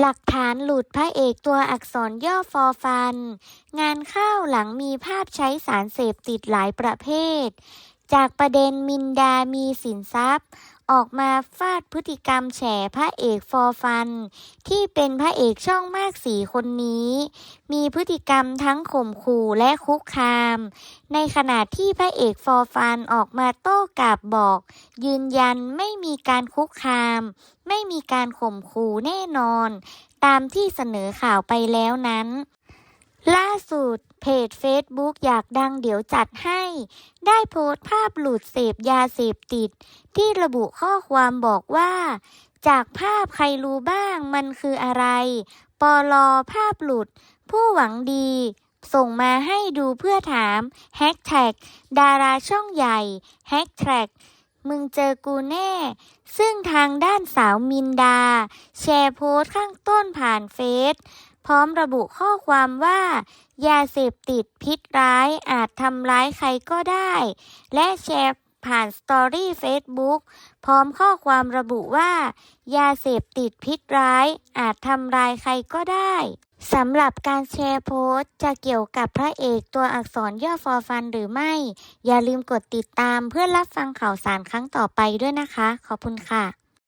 หลักฐานหลุดพระเอกตัวอักษรย่อฟอฟัน งานเข้าวหลังมีภาพใช้สารเสพติดหลายประเภท จากประเด็นมินดามีสินทรัพย์ ออกมาฟาดพฤติกรรมแฉพระเอกฟอร์ฟัน ที่เป็นพระเอกช่องมากสีคนนี้ มีพฤติกรรมทั้งข่มขู่และคุกคาม ในขณะที่พระเอกฟอร์ฟันออกมาโต้กลับบอก ยืนยันไม่มีการคุกคาม ไม่มีการข่มขู่แน่นอน ตามที่เสนอข่าวไปแล้วนั้น ล่าสุด เพจ Facebook อยากดังเดี๋ยวจัดให้ ได้โพสต์ภาพหลุดเสพยาเสพติด ที่ระบุข้อความบอกว่า จากภาพใครรู้บ้างมันคืออะไร ปอลอภาพหลุด ผู้หวังดี ส่งมาให้ดูเพื่อถามแฮชแท็กดาราช่องใหญ่แฮชแท็กมึงเจอกูแน่ ซึ่งทางด้านสาวมินดา แชร์โพสต์ข้างต้นผ่านเฟซ พร้อมระบุข้อความว่ายาเสพติดพิษร้ายอาจทำร้ายใครก็ได้ และแชร์ผ่านสตอรี่เฟซบุ๊กพร้อมข้อความระบุว่า ยาเสพติดพิษร้าย อาจทำร้ายใครก็ได้สำหรับการแชร์โพสต์จะเกี่ยวกับพระเอกตัวอักษรย่อฟอฟันหรือไม่ อย่าลืมกดติดตามเพื่อรับฟังข่าวสารครั้งต่อไปด้วยนะคะ ขอบคุณค่ะ